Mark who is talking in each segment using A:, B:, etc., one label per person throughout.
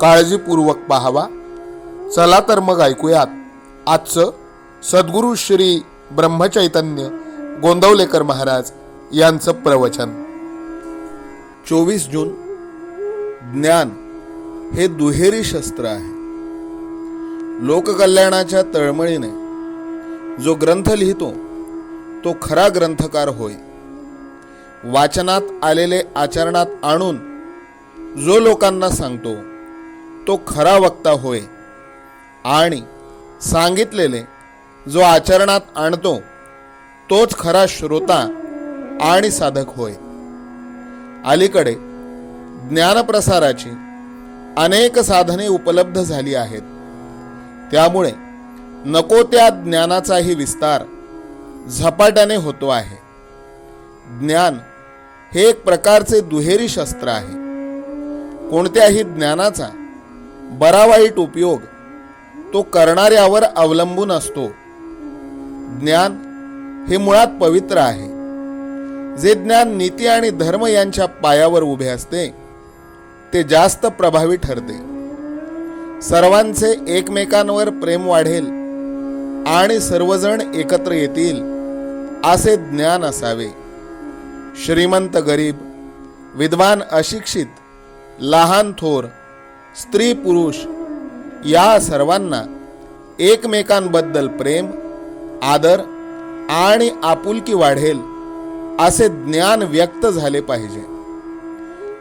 A: काळजीपूर्वक पाहावा. चला तर मग ऐकूयात. आजचं सद्गुरू श्री ब्रह्मचैतन्य गोंदवलेकर महाराज यांचं प्रवचन. चोवीस जून ज्ञान हे दुहेरी शस्त्र आहे. लोककल्याणाच्या तळमळीने जो ग्रंथ लिहितो तो खरा ग्रंथकार होय. वाचनात आलेले आचरणात आणून जो लोकांना सांगतो तो खरा वक्ता होय. आणि सांगितलेले जो आचरणात आणतो तोच खरा श्रोता आणि साधक होय. अलीकडे ज्ञानप्रसाराची अनेक साधने उपलब्ध झाली आहेत. त्यामुळे नको त्या ज्ञानाचाही विस्तार झपाट्याने होतो आहे. ज्ञान हे एक प्रकारचे दुहेरी शस्त्र आहे. कोणत्याही ज्ञानाचा बरा वाईट उपयोग तो करणाऱ्यावर अवलंबून असतो. ज्ञान हे मुळात पवित्र आहे. जे ज्ञान नीती आणि धर्म यांच्या पायावर उभे असते ते जास्त प्रभावी ठरते. सर्वांचे एकमेकांवर प्रेम वाढेल आणि सर्वजण एकत्र येतील असे ज्ञान असावे. श्रीमंत गरीब विद्वान अशिक्षित लहान थोर स्त्री पुरुष या सर्वांना एकमेकांबद्दल प्रेम आदर आणि आपुलकी वाढेल असे ज्ञान व्यक्त झाले पाहिजे.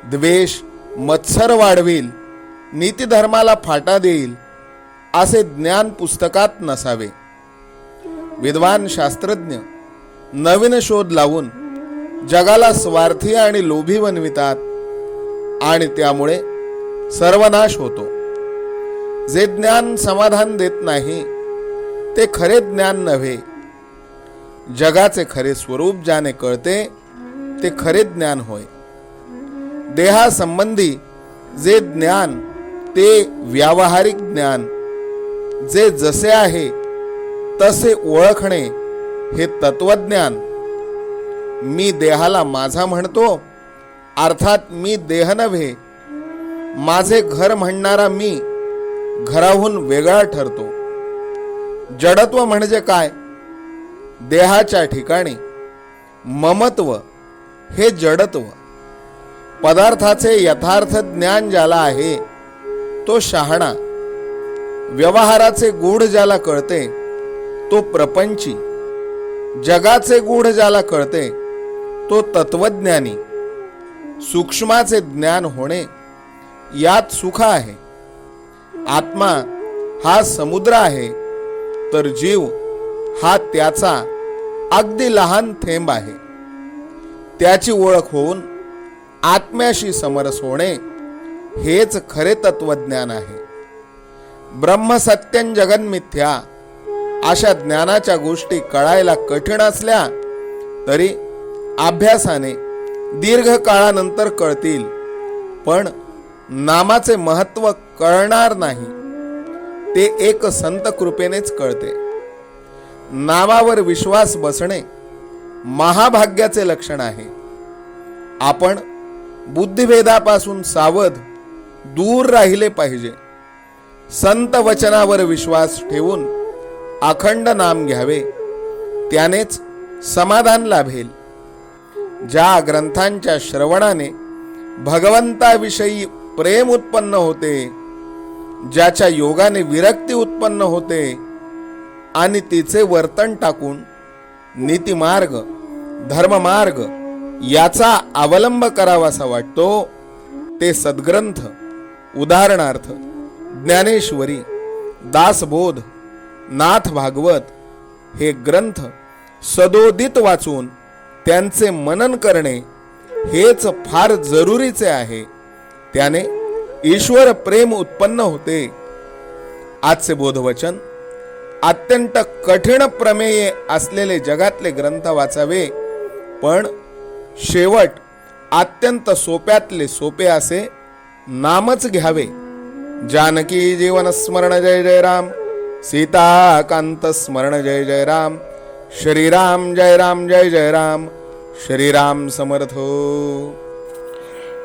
A: द्वेष मत्सर वाढविल नीतिधर्माला फाटा देईल असे ज्ञान पुस्तकात नसावे. विद्वान शास्त्रज्ञ नवीन शोध लावून जगाला स्वार्थी आणि लोभी बनवितात आणि त्यामुळे सर्वनाश होतो. जे ज्ञान समाधान देत नाही ते खरे ज्ञान नव्हे. जगाचे खरे स्वरूप ज्याने कळते ते खरे ज्ञान होय. देहासंबंधी जे ज्ञान ते व्यावहारिक ज्ञान. जे जसे आहे तसे ओळखणे हे तत्वज्ञान. मी देहाला माझा म्हणतो अर्थात मी देह नव्हे माझे घर म्हणणारा मी घराहून वेगळा ठरतो. जडत्व म्हणजे काय? देहाच्या ठिकाणी ममत्व हे जडत्व. पदार्थाचे यथार्थ ज्ञान ज्याला आहे तो शहाणा. व्यवहाराचे गूढ ज्याला कळते तो प्रपंची. जगाचे गूढ ज्याला कळते तो तत्वज्ञानी. सूक्ष्माचे ज्ञान होणे यात सुख आहे. आत्मा हा समुद्र आहे तर जीव हा त्याचा अगदी लहान थेंब आहे. त्याची ओळख होऊन आत्म्याशी समरस होणे हेच खरे तत्वज्ञान आहे. ब्रह्मसत्यन जगन मिथ्या अशा ज्ञानाच्या गोष्टी कळायला कठीण असल्या तरी अभ्यासाने दीर्घ काळानंतर कळतील. पण नामाचे महत्त्व कळणार नाही. ते एक संत कृपेनेच कळते. नावावर विश्वास बसणे महाभाग्याचे लक्षण आहे. आपण बुद्धिभेदापासून सावध दूर राहिले पाहिजे. संत वचनावर विश्वास ठेवून अखंड नाम घ्यावे. त्यानेच समाधान लाभेल. ज्या ग्रंथांच्या श्रवणाने भगवंताविषयी प्रेम उत्पन्न होते ज्याच्या योगाने विरक्ती उत्पन्न होते आणि तिचे वर्तन टाकून नीतिमार्ग धर्ममार्ग याचा अवलंब करावासा वाटतो ते सद्ग्रंथ उदाहरणार्थ ज्ञानेश्वरी दासबोध नाथ भागवत हे ग्रंथ सदोदित वाचून त्यांचे मनन करणे हेच फार जरुरीचे आहे. त्याने ईश्वर प्रेम उत्पन्न होते. आजचे बोधवचन अत्यंत कठीण प्रमेये असलेले जगातले ग्रंथ वाचावे पण शेवट अत्यंत सोप्यातले सोपे असे नामच घ्यावे. जानकी जीवन स्मरण जय जय राम सीताकांत स्मरण जय जय राम श्रीराम जय राम जय जय राम श्रीराम समर्थ.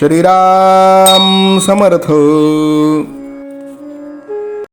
A: श्रीराम समर्थ।